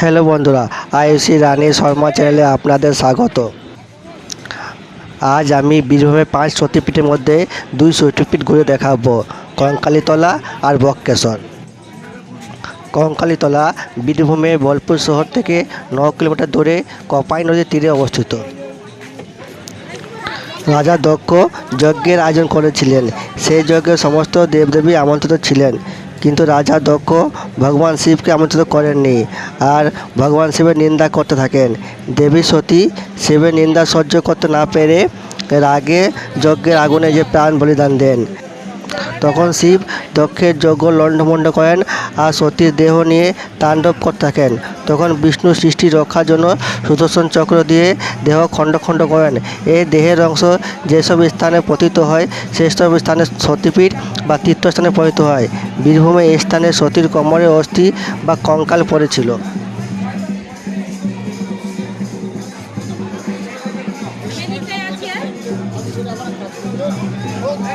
Hello বন্ধুরা আইসি রানী শর্মা চ্যানেলে আপনাদের স্বাগত। আজ আমি বীরভূমের পাঁচ সতীপীঠের মধ্যে দুই সতীপীঠ ঘুরে দেখাবো, কঙ্কালীতলা আর বক্রেশ্বর কঙ্কালীতলা বীরভূমের বোলপুর শহর থেকে ন কিলোমিটার দূরে কপাই নদীর তীরে অবস্থিত। রাজা দক্ষ যজ্ঞের আয়োজন করেছিলেন, সেই যজ্ঞে সমস্ত দেবদেবী আমন্ত্রিত ছিলেন। কিন্তু রাজা দক্ষ ভগবান শিবকে আমন্ত্রিত করেননি আর ভগবান শিবের নিন্দা করতে থাকেন। দেবী সতী শিবের নিন্দা সহ্য করতে না পেরে রাগে যজ্ঞের আগুনে যে প্রাণ বলিদান দেন। তখন শিব দক্ষের যজ্ঞ লণ্ডভণ্ড করেন আর সতীর দেহ নিয়ে তাণ্ডব করতে থাকেন। তখন বিষ্ণু সৃষ্টি রক্ষার জন্য সুদর্শন চক্র দিয়ে দেহ খণ্ড খণ্ড করেন। এই দেহের অংশ যেসব স্থানে পতিত হয়, সেসব স্থানে সতীপীঠ বা তীর্থস্থানে পতিত হয়। বীরভূমে এই স্থানে সতীর কোমরে অস্থি বা কঙ্কাল পড়েছিল। ઓકે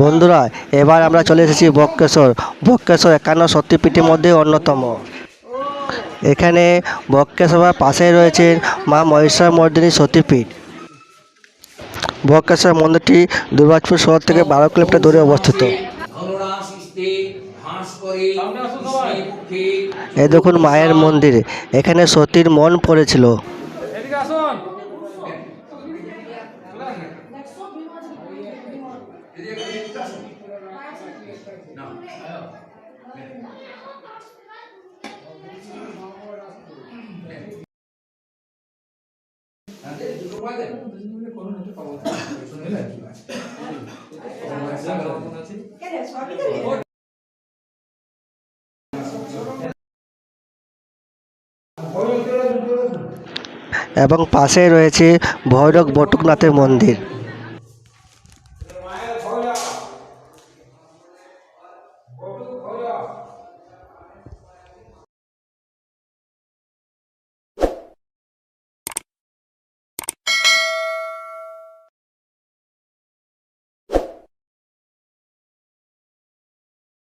বন্ধুরা, এবার আমরা চলে এসেছি বক্রেশ্বর বক্রেশ্বর একান্ন শক্তিপীঠের মধ্যে অন্যতম। এখানে বক্রেশ্বর পাশেই রয়েছে মা মহিষা মর্দিনী সতীপীঠ। বক্রেশ্বর মন্দিরটি দুর্গাপুর শহর থেকে বারো কিলোমিটার দূরে অবস্থিত। এই দেখুন মায়ের মন্দির। এখানে সতীর মন পড়েছিল এদিকে আসুন এবং পাশে রয়েছে ভৈরব বটুকনাথের মন্দির। God.